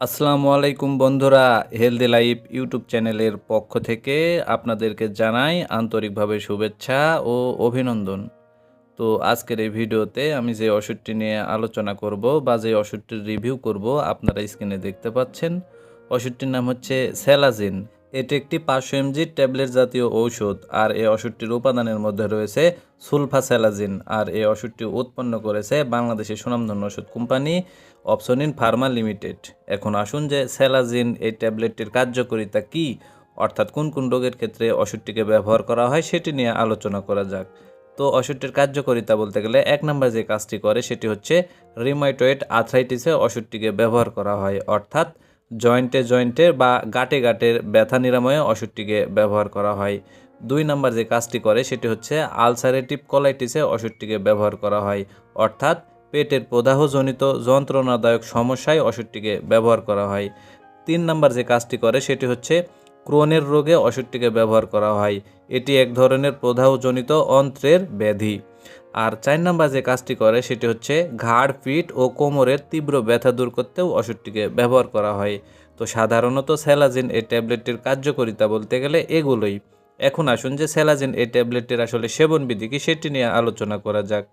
আসসালামু আলাইকুম বন্ধুরা হেলদি লাইফ ইউটিউব চ্যানেলের পক্ষ থেকে আপনাদেরকে জানাই আন্তরিকভাবে শুভেচ্ছা ও অভিনন্দন। তো আজকের এই ভিডিওতে আমি যে ওষুধটি নিয়ে আলোচনা করব বা যে ওষুধটির রিভিউ করব, আপনারা স্ক্রিনে দেখতে পাচ্ছেন। ওষুধটির নাম হচ্ছে সেলাজিন এটি একটি পাঁচশো এমজি ট্যাবলেট জাতীয় ঔষধ, আর এই ওষুধটির উপাদানের মধ্যে রয়েছে সুলফাসেলাজিন, আর এই ওষুধটি উৎপন্ন করেছে বাংলাদেশের সুনামধন্য ওষুধ কোম্পানি অপশনিন ফার্মা লিমিটেড। এখন আসুন যে সেলাজিন এই ট্যাবলেটটির কার্যকারিতা কি, অর্থাৎ কোন কোন রোগের ক্ষেত্রে ওষুধটিকে ব্যবহার করা হয় সেটি নিয়ে আলোচনা করা যাক। তো ওষুধটির কার্যকারিতা বলতে গেলে এক নম্বর যে কাজটি করে সেটি হচ্ছে রিমাইটয়েড আর্থ্রাইটিসে ওষুধটিকে ব্যবহার করা হয়, অর্থাৎ জয়েন্টে জয়েন্টে বা গাটে গাটের ব্যথা নিরাময়ে ওষুধটিকে ব্যবহার করা হয়। দুই নাম্বার যে কাজটি করে সেটি হচ্ছে আলসারেটিভ কলাইটিসে ওষুধটিকে ব্যবহার করা হয়। অর্থাৎ পেটের প্রদাহজনিত যন্ত্রণাদায়ক সমস্যায় ওষুধটিকে ব্যবহার করা হয়। তিন নাম্বার যে কাজটি করে সেটি হচ্ছে ক্রোনের রোগে ওষুধটিকে ব্যবহার করা হয়। এটি এক ধরনের প্রদাহজনিত অন্ত্রের ব্যাধি। আর চার নাম্বার যে কাজটি করে, সেটি হচ্ছে ঘাড়, পিঠ ও কোমরের তীব্র ব্যথা দূর করতেও ওষুধটিকে ব্যবহার করা হয়। তো সাধারণত স্যালাজিন এই ট্যাবলেটটির কার্যকারিতা বলতে গেলে এগুলোই। এখন আসুন যে স্যালাজিন এই ট্যাবলেটটির আসলে সেবনবিধি কি, সেটি নিয়ে আলোচনা করা যাক।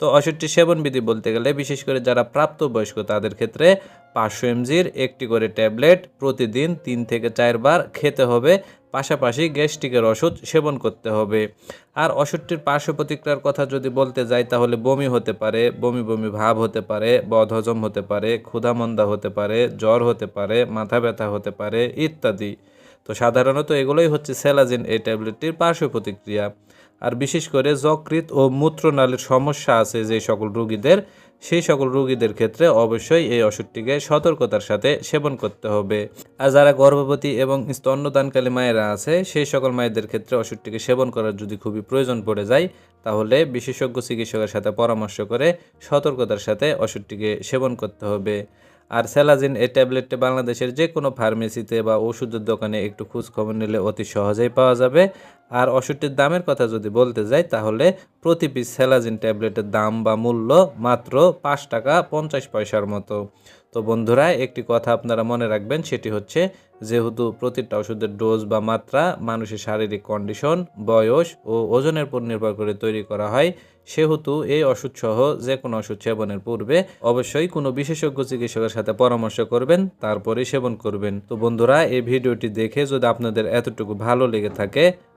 তো ওষুধটি সেবনবিধি বলতে গেলে, বিশেষ করে যারা প্রাপ্তবয়স্ক, তাদের ক্ষেত্রে পাঁচশো এমজির একটি করে ট্যাবলেট প্রতিদিন তিন থেকে চারবার খেতে হবে। পাশাপাশি গ্যাস্ট্রিকের ওষুধ সেবন করতে হবে। আর ওষুধটির পার্শ্ব প্রতিক্রিয়ার কথা যদি বলতে যাই, তাহলে বমি হতে পারে, বমি বমি ভাব হতে পারে, বদহজম হতে পারে, ক্ষুধামন্দা হতে পারে, জ্বর হতে পারে, মাথা ব্যথা হতে পারে ইত্যাদি। তো সাধারণত এগুলোই হচ্ছে স্যালাজিন এই ট্যাবলেটটির পার্শ্ব প্রতিক্রিয়া। আর বিশেষ করে যকৃত ও মূত্রনালীর সমস্যা আছে যে সকল রোগীদের, সেই সকল রোগীদের ক্ষেত্রে অবশ্যই এই ওষুধটিকে সতর্কতার সাথে সেবন করতে হবে। আর যারা গর্ভবতী এবং স্তন্যদানকালী মায়েরা আছে, সেই সকল মায়েদের ক্ষেত্রে ওষুধটিকে সেবন করার যদি খুবই প্রয়োজন পড়ে যায়, তাহলে বিশেষজ্ঞ চিকিৎসকের সাথে পরামর্শ করে সতর্কতার সাথে ওষুধটিকে সেবন করতে হবে। আর সেলাজিন এই ট্যাবলেটটি বাংলাদেশের যে কোনো ফার্মেসিতে বা ওষুধের দোকানে একটু খোঁজ খবর নিলে অতি সহজেই পাওয়া যাবে। আর ওষুধটির দামের কথা যদি বলতে যাই, তাহলে প্রতি পিস সেলাজিন ট্যাবলেটের দাম বা মূল্য মাত্র পাঁচ টাকা পঞ্চাশ পয়সার মতো। তো বন্ধুরা, একটি কথা আপনারা মনে রাখবেন, সেটি হচ্ছে যেহেতু প্রতিটা ওষুধের ডোজ বা মাত্রা মানুষের শারীরিক কন্ডিশন বয়স ও ওজনের উপর নির্ভর করে তৈরি করা হয়, সেহেতু এই ওষুধ সহ যে কোনো ওষুধ সেবনের পূর্বে অবশ্যই কোনো বিশেষজ্ঞ চিকিৎসকের সাথে পরামর্শ করবেন, তারপরে সেবন করবেন। তো বন্ধুরা, এই ভিডিওটি দেখে যদি আপনাদের এতটুকু ভালো লেগে থাকে